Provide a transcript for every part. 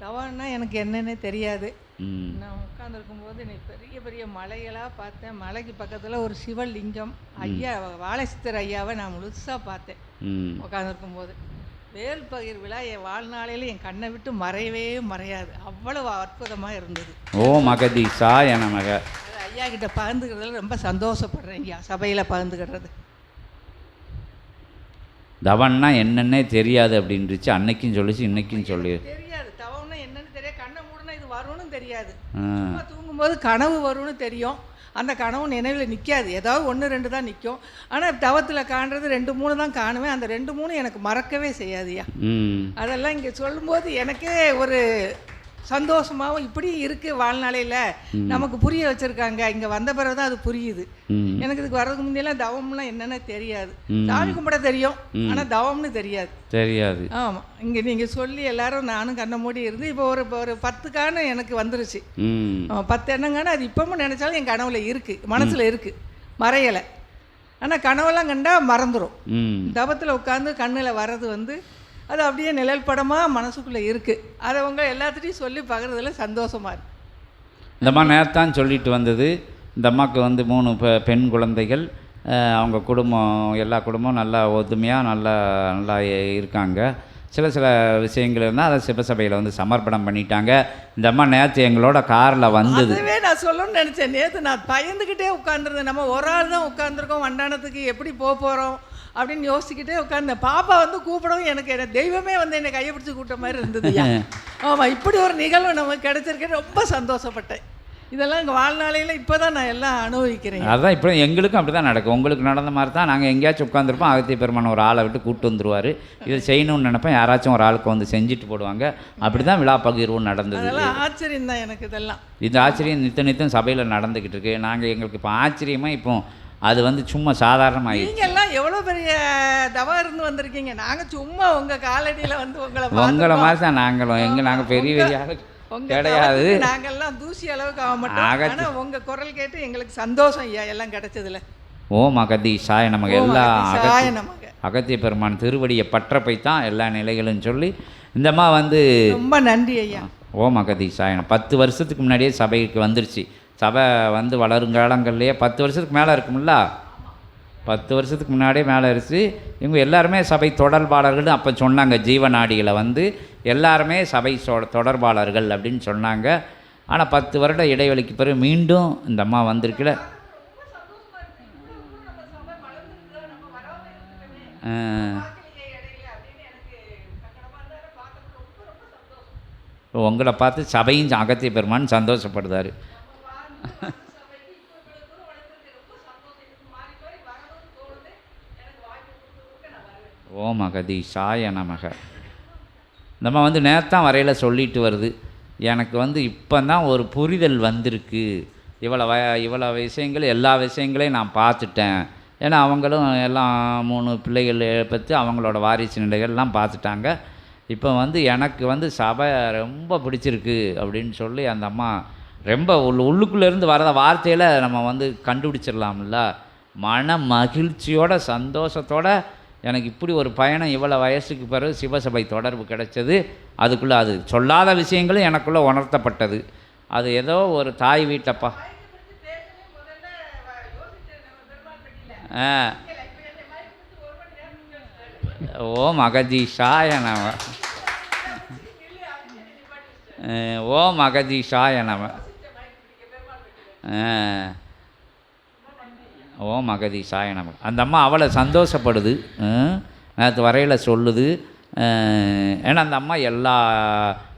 தவம்னா எனக்கு என்னன்னே தெரியாது. நான் உட்காந்துருக்கும் போது நீ பெரிய பெரிய மலைகளாக பார்த்தேன். மலைக்கு பக்கத்தில் ஒரு சிவலிங்கம். ஐயா வாழைசித்தர் ஐயாவை நான் முழுசாக பார்த்தேன். ம். உட்காந்துருக்கும் போது வேல் பகிர் விழா என் வாழ்நாளையில் என் கண்ணை விட்டு மறையவே மறையாது. அவ்வளவு அற்புதமாக இருந்தது. ஓ மகதீஷாய நமக அது ஐயா கிட்ட பகிர்ந்துக்கிறதுல ரொம்ப சந்தோஷப்படுறேன் ஐயா. சபையில் பகிர்ந்துக்கிறது. தவன்னா என்னன்னே தெரியாது அப்படின்றுச்சு. அன்னைக்கும் சொல்லிச்சு இன்னைக்கும் சொல்லி தெரியாது தவம்னா என்னன்னு தெரியாது கண்ணை மூடனா இது வரும்னு தெரியாது. சும்மா தூங்கும்போது கனவு வரும்னு தெரியும். அந்த கனவு நினைவில் நிற்காது ஏதாவது ஒன்று ரெண்டு தான் நிற்கும் ஆனால் தவத்தில் காண்றது ரெண்டு மூணு தான் காணுவேன். அந்த ரெண்டு மூணு எனக்கு மறக்கவே செய்யாதுயா அதெல்லாம் இங்கே சொல்லும்போது எனக்கே ஒரு சந்தோஷமாகவும் இப்படி இருக்குது வாழ்நாளையில். நமக்கு புரிய வச்சுருக்காங்க. இங்கே வந்த பிறகு தான் அது புரியுது. எனக்கு இதுக்கு வர்றதுக்கு முந்தையெல்லாம் தவம்லாம் என்னென்ன தெரியாது. சாமி கும்பிட தெரியும். ஆனால் தவம்னு தெரியாது. தெரியாது. ஆமாம் இங்கே நீங்கள் சொல்லி எல்லாரும் நானும் கண்ணை மூடி இருந்து இப்போ ஒரு ஒரு பத்து காணு எனக்கு வந்துருச்சு. பத்து எண்ணங்கான அது இப்பவும் நினச்சாலும் என் கனவுல இருக்குது மனசில் இருக்குது மறையலை. ஆனால் கனவெல்லாம் கண்டா மறந்துடும் தபத்தில் உட்காந்து கண்ணில் வர்றது வந்து அது அப்படியே நிழல் படமாக மனசுக்குள்ளே இருக்குது அதை உங்க எல்லாத்துட்டையும் சொல்லி பகிர்றதுல சந்தோஷமாக இருக்கு. இந்த அம்மா நேரத்தான் சொல்லிட்டு வந்தது. இந்த அம்மாவுக்கு வந்து மூணு பெண் குழந்தைகள். அவங்க குடும்பம் எல்லா குடும்பம் நல்லா ஒத்துமையாக நல்லா நல்லா இருக்காங்க. சில சில விஷயங்கள் இருந்தால் அதை சிவசபையில் வந்து சமர்ப்பணம் பண்ணிட்டாங்க. இந்த அம்மா நேற்று எங்களோட காரில் வந்தது. அதுவே நான் சொல்லணும்னு நினச்சேன். நேற்று நான் பயந்துக்கிட்டே உட்காந்துருந்தேன் நம்ம ஒரு ஆள் தான் உட்காந்துருக்கோம் வண்டானத்துக்கு எப்படி போக போகிறோம் அப்படின்னு யோசிச்சுக்கிட்டே உட்காந்தேன் பாப்பா வந்து கூப்பிடவும் எனக்கு என்ன தெய்வமே வந்து என்னை கையை பிடிச்சி கூப்பிட்ட மாதிரி இருந்தது ஆமாம் இப்படி ஒரு நிகழ்வு நமக்கு கிடைச்சிருக்கேன் ரொம்ப சந்தோஷப்பட்டேன். இதெல்லாம் எங்கள் வாழ்நாளையில் இப்போ தான் நான் எல்லாம் அனுபவிக்கிறேன். அதான் இப்போ எங்களுக்கும் அப்படி தான் நடக்கும். உங்களுக்கு நடந்த மாதிரி தான் நாங்கள் எங்கேயாச்சும் உட்காந்துருப்போம் அகத்திய பெருமான் ஒரு ஆளை விட்டு கூப்பிட்டு வந்துருவார். இதை செய்யணும்னு நினைப்பேன் யாராச்சும் ஒரு ஆளுக்கு வந்து செஞ்சுட்டு போடுவாங்க. அப்படி தான் விழா பகிர்வும் நடந்தது. அதெல்லாம் ஆச்சரியம் தான் எனக்கு இதெல்லாம். இந்த ஆச்சரியம் நித்த நித்தம் சபையில் நடந்துக்கிட்டு இருக்கு. நாங்கள் எங்களுக்கு இப்போ ஆச்சரியமாக இப்போ அது வந்து சும்மா சாதாரணமாகிடுச்சு நீங்க எல்லாம் எவ்வளோ பெரிய தவம் இருந்து வந்திருக்கீங்க? நாங்கள் சும்மா உங்கள் காலடியில் வந்து உங்களை உங்களை. மாதிரி தான் நாங்களும். எங்க நாங்கள் பெரிய பெரிய கிடையாது. நாங்கெல்லாம் தூசி அளவுக்கு ஆக மாட்டோம். ஆகத்து- ஆனா உங்க குரல் கேட்டு எங்களுக்கு சந்தோஷம் ஐயா எல்லாம் கிடைச்சதுல. ஓம் அகதி சாய நமக்கு எல்லா அகதி. அகத்திய பெருமான் திருவடியை பற்றப்பை தான் எல்லா நிலைகளும் சொல்லி இந்தம்மா வந்து ரொம்ப நன்றி ஐயா. ஓம் அகதி சாயனம் பத்து வருஷத்துக்கு முன்னாடியே சபைக்கு வந்துருச்சு. சபை வந்து வளருங்காலங்கள்லேயே பத்து வருஷத்துக்கு மேலே இருக்கும்ல? பத்து வருஷத்துக்கு முன்னாடியே மேலே இருந்துச்சு. இவங்க எல்லாருமே சபை தொடர்பாளர்கள் அப்போ சொன்னாங்க. ஜீவநாடிகளை வந்து எல்லாருமே சபை சொ- தொடர்பாளர்கள் அப்படின்னு சொன்னாங்க. ஆனால் பத்து வருட இடைவெளிக்கு பிறகு மீண்டும் இந்த அம்மா வந்திருக்கல. உங்களை பார்த்து சபையும் அகத்திய பெருமான்னு சந்தோஷப்படுதாரு. ஓம் அகதி சாய நமக. நம்ம வந்து நேத்தான் வரையில் சொல்லிட்டு வருது. எனக்கு வந்து இப்போ தான் ஒரு புரிதல் வந்திருக்கு. இவ்வளோ வ இவ்வளோ விஷயங்கள் எல்லா விஷயங்களையும் நான் பார்த்துட்டேன். ஏன்னா அவங்களும் எல்லாம் மூணு பிள்ளைகள் பற்றி அவங்களோட வாரிசு நிலைகள்லாம் பார்த்துட்டாங்க. இப்போ வந்து எனக்கு வந்து சபை ரொம்ப பிடிச்சிருக்கு அப்படின்னு சொல்லி அந்த அம்மா ரொம்ப உள் உள்ளுக்குள்ளேருந்து வர்ற வார்த்தையில் நம்ம வந்து கண்டுபிடிச்சிடலாம்ல. மன மகிழ்ச்சியோட சந்தோஷத்தோட எனக்கு இப்படி ஒரு பயணம் இவ்வளோ வயசுக்கு பிறகு சிவசபை தொடர்பு கிடைச்சது. அதுக்குள்ளே அது சொல்லாத விஷயங்களும் எனக்குள்ளே உணர்த்தப்பட்டது. அது ஏதோ ஒரு தாய் வீட்டப்பா. ஆ. ஓம் அகதீஷாய நம. ஓ ஓம் அகதீஷாய நம ஓம் அகதி சாயனம் அந்த அம்மா அவளை சந்தோஷப்படுது நேற்று வரையில் சொல்லுது ஏன்னா அந்த அம்மா எல்லா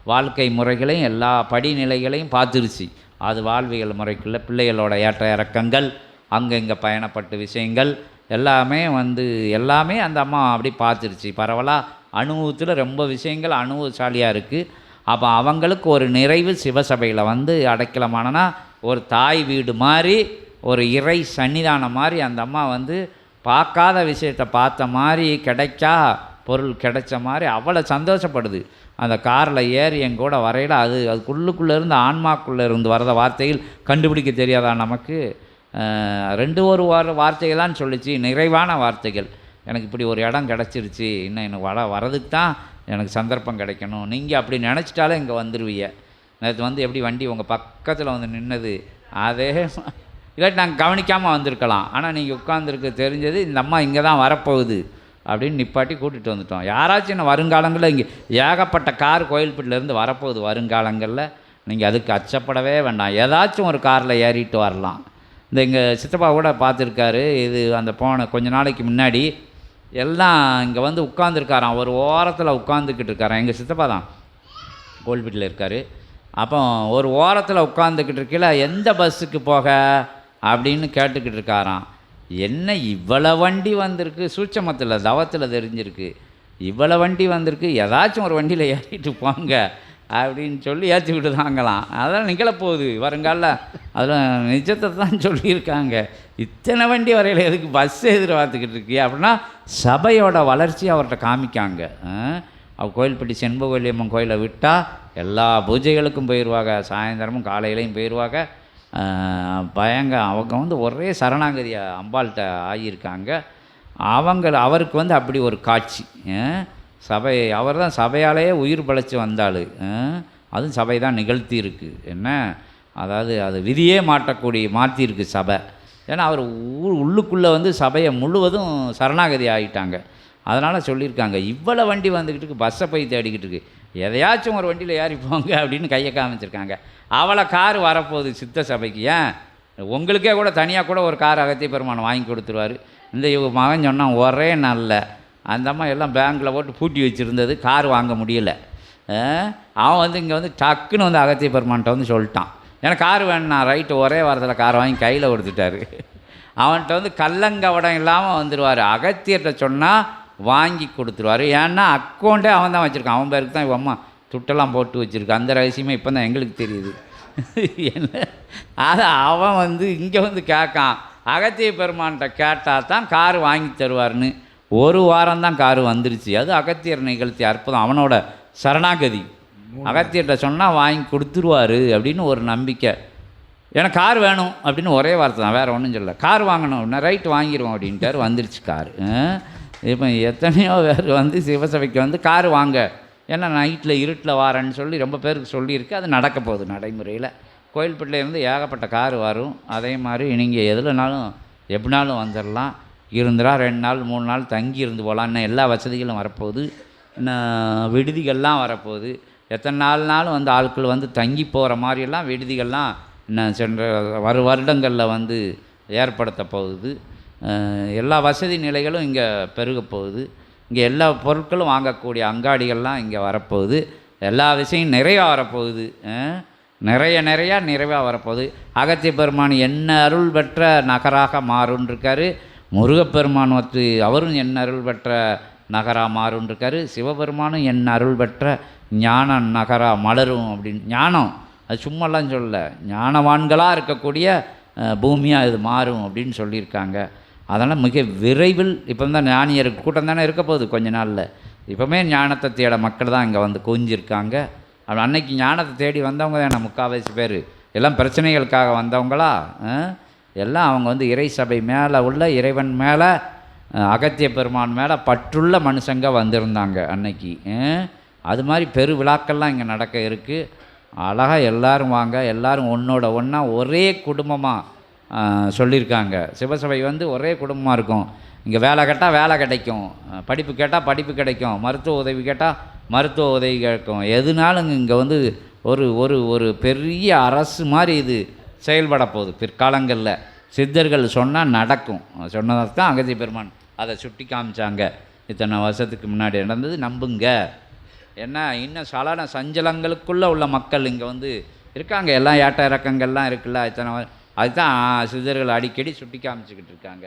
வாழ்க்கை முறைகளையும் எல்லா படிநிலைகளையும் பார்த்துருச்சு. அது வாழ்வியல் முறைக்குள்ள பிள்ளைகளோட ஏற்ற இறக்கங்கள் அங்கங்கே பயணப்பட்ட விஷயங்கள் எல்லாமே வந்து எல்லாமே அந்த அம்மா அப்படி பார்த்துருச்சு. பரவலாக அனுபவத்தில் ரொம்ப விஷயங்கள் அனுபவசாலியாக இருக்குது அப்போ அவங்களுக்கு ஒரு நிறைவு சிவசபையில் வந்து அடைக்கலமானனா ஒரு தாய் வீடு மாதிரி ஒரு இறை சன்னிதானம் மாதிரி அந்த அம்மா வந்து பார்க்காத விஷயத்தை பார்த்த மாதிரி கிடைச்சா பொருள் கிடைச்ச மாதிரி அவ்வளோ சந்தோஷப்படுது. அந்த காரில் ஏறி என் கூட வரையில் அது அதுக்குள்ளுக்குள்ளே இருந்து ஆன்மாக்குள்ளே இருந்து வரத வார்த்தையில் கண்டுபிடிக்க தெரியாதா நமக்கு? ரெண்டு ஒரு வார வார்த்தைகள் தான் சொல்லிச்சு நிறைவான வார்த்தைகள். எனக்கு இப்படி ஒரு இடம் கிடச்சிருச்சு இன்னும் எனக்கு வர வரதுக்கு தான் எனக்கு சந்தர்ப்பம் கிடைக்கணும். நீங்கள் அப்படி நினச்சிட்டாலே இங்கே வந்துடுவீங்க நேற்று வந்து எப்படி வண்டி உங்கள் பக்கத்தில் வந்து நின்னது அதே மா- இல்லாட்டி நாங்கள் கவனிக்காமல் வந்திருக்கலாம். ஆனால் நீங்கள் உட்காந்துருக்கு தெரிஞ்சது இந்த அம்மா இங்கே தான் வரப்போகுது அப்படின்னு நிப்பாட்டி கூட்டிகிட்டு வந்துட்டோம். யாராச்சும் என்ன வருங்காலங்களில் இங்கே ஏகப்பட்ட கார் கோயில்பட்டிலேருந்து வரப்போகுது வருங்காலங்களில் நீங்கள் அதுக்கு அச்சப்படவே வேண்டாம். ஏதாச்சும் ஒரு காரில் ஏறிட்டு வரலாம். இந்த எங்கள் சித்தப்பா கூட பார்த்துருக்காரு இது அந்த போன கொஞ்ச நாளைக்கு முன்னாடி எல்லாம் இங்கே வந்து உட்காந்துருக்காராம் ஒரு ஓரத்தில் உட்காந்துக்கிட்டு இருக்காராம். எங்கள் சித்தப்பா தான் கோல்பீட்டில் இருக்கார். அப்போ ஒரு ஓரத்தில் உட்காந்துக்கிட்டு இருக்கையில் எந்த பஸ்ஸுக்கு போக? அப்படின்னு கேட்டுக்கிட்டு இருக்காராம் என்ன இவ்வளோ வண்டி வந்திருக்கு? சூட்சமத்தில் தவத்தில் தெரிஞ்சிருக்கு. இவ்வளோ வண்டி வந்திருக்கு ஏதாச்சும் ஒரு வண்டியில் ஏறிட்டு போங்க அப்படின்னு சொல்லி ஏற்றி விட்டுதாங்களாம் அதெல்லாம் நிகழப்போகுது வருங்கால. அதில் நிஜத்தை தான் சொல்லியிருக்காங்க. இத்தனை வண்டி வரையில் எதுக்கு பஸ் எதிர்பார்த்துக்கிட்டு இருக்கு அப்படின்னா சபையோட வளர்ச்சி அவர்கிட்ட காமிக்காங்க. அவள் கோயில்பட்டி செண்பகவல்லியம்மன் கோயிலை விட்டால் எல்லா பூஜைகளுக்கும் போயிடுவாங்க சாயந்தரமும் காலையிலையும் போயிடுவாங்க பயங்க அவங்க வந்து ஒரே சரணாகதி அம்பாள்கிட்ட ஆகியிருக்காங்க. அவங்க அவருக்கு வந்து அப்படி ஒரு காட்சி சபை அவர் தான் சபையாலேயே உயிர் பழைச்சி வந்தாள் அதுவும் சபை தான் நிகழ்த்தி இருக்கு என்ன? அதாவது அது விதியே மாட்டக்கூடிய மாற்றிருக்கு சபை. ஏன்னா அவர் உள்ளுக்குள்ளே வந்து சபையை முழுவதும் சரணாகதி ஆகிட்டாங்க அதனால் சொல்லியிருக்காங்க இவ்வளோ வண்டி வந்துக்கிட்டு இருக்கு பஸ்ஸை போய் தேடிக்கிட்டு இருக்கு. எதையாச்சும் ஒரு வண்டியில் ஏறி போங்க அப்படின்னு கையை காமிச்சிருக்காங்க. அவளை கார் வரப்போகுது சித்த சபைக்கு. ஏன்? உங்களுக்கே கூட தனியாக கூட ஒரு கார் அகத்திய பெருமானம் வாங்கி கொடுத்துருவாரு. இந்த இவங்க மகன் சொன்னான் ஒரே நாளில் அந்த அம்மா எல்லாம் பேங்க்கில் போட்டு பூட்டி வச்சுருந்தது கார் வாங்க முடியலை. அவன் வந்து இங்கே வந்து டக்குன்னு வந்து அகத்திய பெருமான்ட்ட வந்து சொல்லிட்டான். எனக்கு கார் வேணும்னா ரைட்டு ஒரே வாரத்தில் கார் வாங்கி கையில் கொடுத்துட்டாரு. அவன்கிட்ட வந்து கல்லங்கவடம் இல்லாமல் வந்துடுவார் அகத்தியர்கிட்ட சொன்னால் வாங்கி கொடுத்துருவாரு. ஏன்னா அக்கௌண்ட்டே அவன் தான் வச்சுருக்கான். அவன் பேருக்கு தான் அம்மா துட்டெல்லாம் போட்டு வச்சுருக்கான் அந்த ரகசியமே இப்போ தான் எங்களுக்கு தெரியுது. என்ன? அது அவன் வந்து இங்கே வந்து கேட்கான். அகத்திய பெருமான்கிட்ட கேட்டால் தான் கார் வாங்கி தருவார்னு ஒரு வாரம் தான் கார் வந்துருச்சு. அது அகத்தியர் நிகழ்த்தி அற்புதம். அவனோட சரணாகதி. அகத்தியர்கிட்ட சொன்னால் வாங்கி கொடுத்துருவாரு அப்படின்னு ஒரு நம்பிக்கை. எனக்கு கார் வேணும் அப்படின்னு ஒரே வார்த்தை தான். வேறு ஒன்றும் சொல்லல. கார் வாங்கணும் அப்படின்னா ரைட் வாங்கிடுவோம் அப்படின்ட்டார். வந்துருச்சு கார். இப்போ எத்தனையோ பேர் வந்து சிவசபைக்கு வந்து கார் வாங்க. ஏன்னா நைட்டில் இருட்டில் வாரேன்னு சொல்லி ரொம்ப பேருக்கு சொல்லியிருக்கு. அது நடக்க போகுது நடைமுறையில். கோயில்பட்டிலேருந்து ஏகப்பட்ட கார் வரும். அதே மாதிரி நீங்கள் எதுலனாலும் எப்படினாலும் வந்துடலாம் இருந்துடா ரெண்டு நாள் மூணு நாள் தங்கி இருந்து போகலாம். இன்னும் எல்லா வசதிகளும் வரப்போகுது. இன்னும் விடுதிகள்லாம் வரப்போகுது. எத்தனை நாள்னாலும் வந்து ஆட்கள் வந்து தங்கி போகிற மாதிரியெல்லாம் விடுதிகள்லாம் இன்னும் சென்ற வரு வருடங்களில் வந்து ஏற்படுத்த போகுது. எல்லா வசதி நிலைகளும் இங்கே பெருக போகுது. இங்கே எல்லா பொருட்களும் வாங்கக்கூடிய அங்காடிகள்லாம் இங்கே வரப்போகுது. எல்லா விஷயம் நிறைவாக வரப்போகுது. நிறைய நிறையா நிறைவாக வரப்போகுது. அகத்திய பெருமான் என்ன அருள் பெற்ற நகராக மாறுன்னு இருக்காரு முருகப்பெருமான் வந்து அவரும் என் அருள் பெற்ற நகராக மாறுன்னு இருக்காரு சிவபெருமானும் என் அருள் பெற்ற ஞான நகராக மலரும் அப்படின்னு. ஞானம் அது சும்மாலாம் சொல்லலை. ஞானவான்களாக இருக்கக்கூடிய பூமியாக இது மாறும் அப்படின்னு சொல்லியிருக்காங்க. அதனால் மிக விரைவில் இப்போ தான் ஞானியர் கூட்டம் தானே இருக்க போகுது கொஞ்ச நாளில். இப்போமே ஞானத்தை தேட மக்கள் தான் இங்கே வந்து குவிஞ்சிருக்காங்க. அப்படி அன்னைக்கு ஞானத்தை தேடி வந்தவங்க தானே முக்கால்வாசி பேர். எல்லாம் பிரச்சனைகளுக்காக வந்தவங்களா? ஆ? எல்லாம் அவங்க வந்து இறை சபை மேலே உள்ள இறைவன் மேலே அகத்திய பெருமான் மேலே பற்றுள்ள மனுஷங்க வந்திருந்தாங்க அன்னைக்கு. அது மாதிரி பெரு விழாக்கள்லாம் இங்கே நடக்க இருக்குது அழகாக எல்லாரும் வாங்க எல்லாரும் ஒன்றோட ஒன்றா ஒரே குடும்பமாக சொல்லியிருக்காங்க. சிவசபை வந்து ஒரே குடும்பமாக இருக்கும். இங்கே வேலை கேட்டால் வேலை கிடைக்கும். படிப்பு கேட்டால் படிப்பு கிடைக்கும். மருத்துவ உதவி கேட்டால் மருத்துவ உதவி கிடைக்கும் எதுனாலும் இங்கே வந்து ஒரு ஒரு ஒரு பெரிய அரசு மாதிரி இது செயல்பட போகுது. பிற்காலங்களில் சித்தர்கள் சொன்னால் நடக்கும். சொன்னதாக தான் அகதி பெருமான் அதை சுட்டி காமிச்சாங்க. இத்தனை வருஷத்துக்கு முன்னாடி நடந்தது. நம்புங்க. ஏன்னா இன்னும் சலன சஞ்சலங்களுக்குள்ளே உள்ள மக்கள் இங்கே வந்து இருக்காங்க. எல்லாம் ஏட்ட இறக்கங்கள்லாம் இருக்குல்ல. இத்தனை அதுதான் சிதர்கள் அடிக்கடி சுட்டி காமிச்சிக்கிட்டு இருக்காங்க.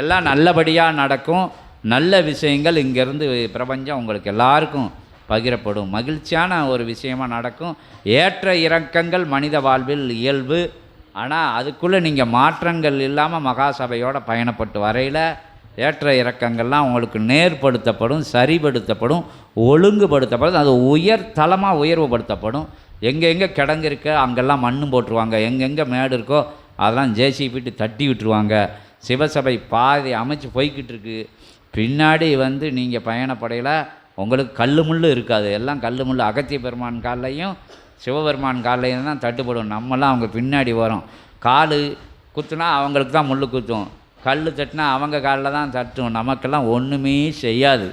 எல்லாம் நல்லபடியாக நடக்கும். நல்ல விஷயங்கள் இங்கேருந்து பிரபஞ்சம் உங்களுக்கு எல்லாருக்கும் பகிரப்படும். மகிழ்ச்சியான ஒரு விஷயமாக நடக்கும். ஏற்ற இறக்கங்கள் மனித வாழ்வில் இயல்பு. ஆனால் அதுக்குள்ளே நீங்கள் மாற்றங்கள் இல்லாமல் மகாசபையோடு பயணப்பட்டு வரையில் ஏற்ற இறக்கங்கள்லாம் உங்களுக்கு நேர்படுத்தப்படும் சரிபடுத்தப்படும் ஒழுங்குபடுத்தப்படும். அது உயர் தளமாக உயர்வுபடுத்தப்படும். எங்கெங்கே கிடங்கு இருக்கோ அங்கெல்லாம் மண்ணும் போட்டுருவாங்க. எங்கெங்கே மேடு இருக்கோ அதெல்லாம் ஜேசிபிட்டு தட்டி விட்டுருவாங்க. சிவசபை பாதை அமைச்சு போய்கிட்டு இருக்கு பின்னாடி வந்து நீங்கள் பயணப்படையில் உங்களுக்கு கல் முள்ளு இருக்காது. எல்லாம் கல் முள்ளு. அகத்திய பெருமான் கால்லையும் சிவபெருமான் கால்லையும் தான் தட்டுப்படும் நம்மலாம் அவங்க பின்னாடி வரும். கால் குத்துனா அவங்களுக்கு தான் முள் குத்தும். கல் தட்டினா அவங்க காலில் தான் தட்டும் நமக்கெல்லாம் ஒன்றுமே செய்யாது.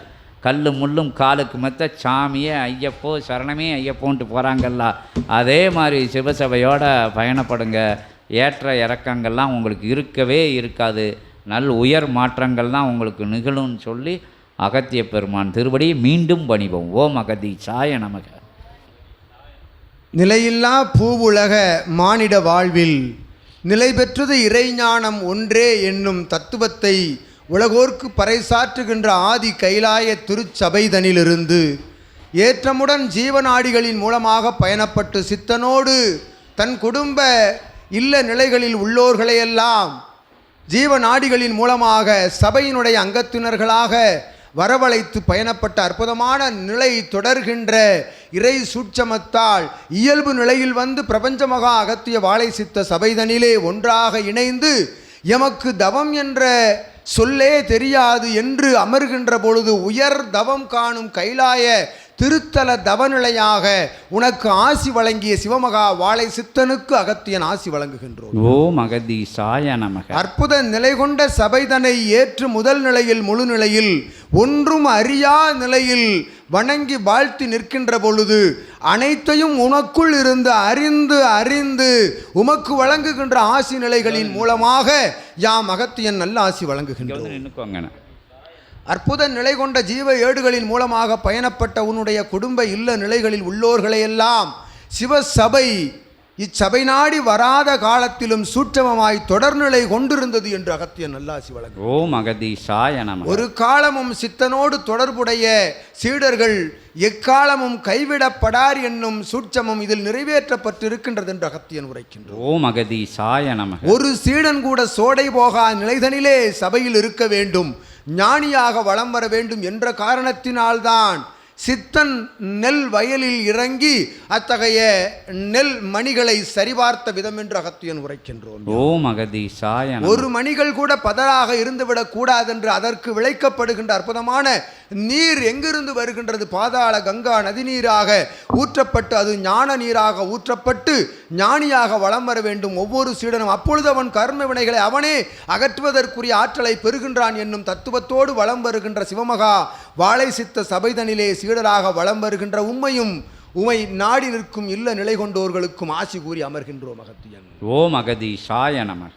கல் முள்ளும் காலுக்கு மெத்த சாமியே ஐயப்போ சரணமே ஐயப்போன்ட்டு போகிறாங்கல்ல அதே மாதிரி சிவசபையோட பயணப்படுங்க. ஏற்ற இறக்கங்கள்லாம் உங்களுக்கு இருக்கவே இருக்காது. நல் உயர் மாற்றங்கள் தான் உங்களுக்கு நிகழும்னு சொல்லி அகத்திய பெருமான் திருவடியை மீண்டும் பணிவோம். ஓம் அகதி சாய நமக. நிலையில்லா பூவுலக மானிட வாழ்வில் நிலை பெற்றது இறைஞானம் ஒன்றே என்னும் தத்துவத்தை உலகோர்க்கு பறைசாற்றுகின்ற ஆதி கைலாய திருச்சபைதனிலிருந்து ஏற்றமுடன் ஜீவநாடிகளின் மூலமாக பயணப்பட்டு சித்தனோடு தன் குடும்ப இல்ல நிலைகளில் உள்ளோர்களையெல்லாம் ஜீவநாடிகளின் மூலமாக சபையினுடைய அங்கத்தினர்களாக வரவழைத்து பயணப்பட்ட அற்புதமான நிலை தொடர்கின்ற இறை சூட்சமத்தால் இயல்பு நிலையில் வந்து பிரபஞ்ச மகா அகத்திய வாழை சித்த சபைதனிலே ஒன்றாக இணைந்து எமக்கு தவம் என்ற சொல்லே தெரியாது என்று அமர்கின்ற பொழுது உயர் தவம் காணும் கைலாய திருத்தல தவநிலையாக உனக்கு ஆசி வழங்கிய சிவமகா வாழை சித்தனுக்கு அகத்தியன் ஆசி வழங்குகின்றோம். ஓம் அகதி சாய நமக. அற்புத நிலை கொண்ட சபைதனை ஏற்று முதல் நிலையில் முழு நிலையில் ஒன்றும் அறியா நிலையில் வணங்கி வாழ்த்தி நிற்கின்ற பொழுது அனைத்தையும் உனக்குள் இருந்து அறிந்து அறிந்து உமக்கு வழங்குகின்ற ஆசி நிலைகளின் மூலமாக யாம் அகத்தியன் நல்ல ஆசி வழங்குகின்றோம். அற்புத நிலை கொண்ட ஜீவ ஏடுகளின் மூலமாக பயணப்பட்ட உன்னுடைய குடும்ப இல்ல நிலைகளில் உள்ளோர்களையெல்லாம் சிவசபை இச்சபை நாடி வராத காலத்திலும் சூட்சமமாய் தொடர்நிலை கொண்டிருந்தது என்று அகத்திய நல்லாசி வழங்கும் ஓம் அகதி சாய நமக. ஒரு காலமும் சித்தனோடு தொடர்புடைய சீடர்கள் எக்காலமும் கைவிடப்படார் என்னும் சூட்சமம் இதில் நிறைவேற்றப்பட்டிருக்கின்றது என்று அகத்தியன் உரைக்கின்றோம் ஓம் அகதி சாய நமக. ஒரு சீடன் கூட சோடை போகா நிலைதனிலே சபையில் இருக்க வேண்டும். ஞானியாக வலம் வர வேண்டும் என்ற காரணத்தினால்தான் சித்தன் நெல் வயலில் இறங்கி அத்தகைய நெல் மணிகளை சரிபார்த்த விதம் என்று அகத்தியன் உரைக்கின்றோம். ஓம் அகதி சாய நமக ஒரு மணிகள் கூட பதறாக இருந்துவிடக் கூடாதென்று அதற்கு விளைக்கப்படுகின்ற அற்புதமான நீர் எங்கிருந்து வருகின்றது? பாதாள கங்கா நதி நீராக ஊற்றப்பட்டு அது ஞான நீராக ஊற்றப்பட்டு ஞானியாக வலம் வர வேண்டும். ஒவ்வொரு சீடனும் அப்பொழுது அவன் கர்ம வினைகளை அவனே அகற்றுவதற்குரிய ஆற்றலை பெறுகின்றான் என்னும் தத்துவத்தோடு வலம் வருகின்ற சிவமகா வாழை சித்த சபைதனிலே சீடராக வலம் வருகின்ற உண்மையும் உமை நாடி நிற்கும் இல்ல நிலை கொண்டோர்களுக்கும் ஆசி கூறி அமர்கின்றோம் அகத்தியன் ஓம் அகதி சாய நமக.